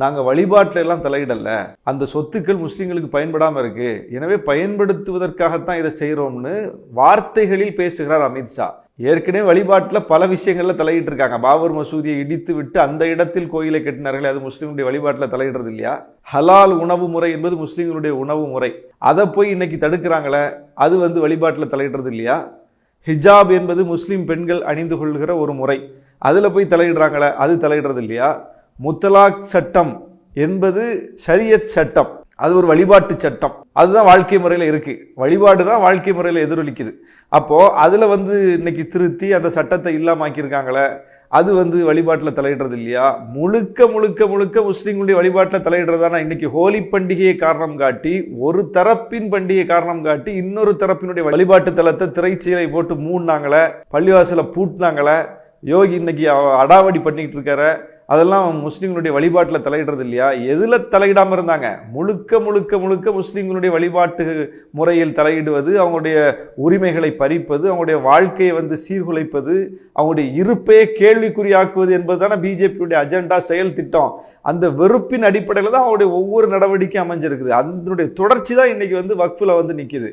நாங்கள் வழிபாட்டில எல்லாம் தலையிடல. அந்த சொத்துக்கள் முஸ்லீம்களுக்கு பயன்படாமல் இருக்கு. எனவே பயன்படுத்துவதற்காகத்தான் இதை செய்கிறோம்னு வார்த்தைகளில் பேசுகிறார் அமித்ஷா ஏற்கனவே வழிபாட்டில் பல விஷயங்களில் தலையிட்டு இருக்காங்க பாபர் மசூதியை இடித்து விட்டு அந்த இடத்தில் கோயிலை கட்டினார்களே அது முஸ்லீம்களுடைய வழிபாட்டில் தலையிடுறது இல்லையா? ஹலால் உணவு முறை என்பது முஸ்லீம்களுடைய உணவு முறை. அதை போய் இன்னைக்கு தடுக்கிறாங்களே அது வந்து வழிபாட்டில் தலையிடுறது இல்லையா? ஹிஜாப் என்பது முஸ்லீம் பெண்கள் அணிந்து கொள்கிற ஒரு முறை. அதில் போய் தலையிடுறாங்களே அது தலையிடுறது இல்லையா? முத்தலாக் சட்டம் என்பது ஷரியத் சட்டம். அது ஒரு வழிபாட்டு சட்டம். அதுதான் வாழ்க்கை முறையில் இருக்குது வழிபாடு தான் வாழ்க்கை முறையில் எதிரொலிக்குது. அப்போது அதில் வந்து இன்னைக்கு திருத்தி அந்த சட்டத்தை இல்லாமாக்கியிருக்காங்களே அது வந்து வழிபாட்டில் தலையிடுறது இல்லையா? முழுக்க முழுக்க முழுக்க முஸ்லீம்களுடைய வழிபாட்டில் தலையிடுறதானா இன்னைக்கு ஹோலி பண்டிகையை காரணம் காட்டி ஒரு தரப்பின் பண்டிகை காரணம் காட்டி இன்னொரு தரப்பினுடைய வழிபாட்டு தலத்தை திரைச்சீலை போட்டு மூடினாங்களே பள்ளிவாசலை பூட்டினாங்களே யோகி இன்னைக்கு அடாவடி பண்ணிக்கிட்டு இருக்காரு அதெல்லாம் முஸ்லீம்களுடைய வழிபாட்டில் தலையிடுறது இல்லையா? எதில் தலையிடாமல் இருந்தாங்க? முழுக்க முழுக்க முழுக்க முஸ்லீம்களுடைய வழிபாட்டு முறையில் தலையிடுவது அவங்களுடைய உரிமைகளை பறிப்பது அவங்களுடைய வாழ்க்கையை வந்து சீர்குலைப்பது அவங்களுடைய இருப்பே கேள்விக்குறியாக்குவது என்பது தானே பிஜேபியுடைய அஜெண்டா செயல் திட்டம். அந்த வெறுப்பின் அடிப்படையில் தான் அவங்களுடைய ஒவ்வொரு நடவடிக்கையும் அமைஞ்சிருக்குது. அதனுடைய தொடர்ச்சி தான் இன்றைக்கி வந்து வக்ஃபில் வந்து நிற்கிது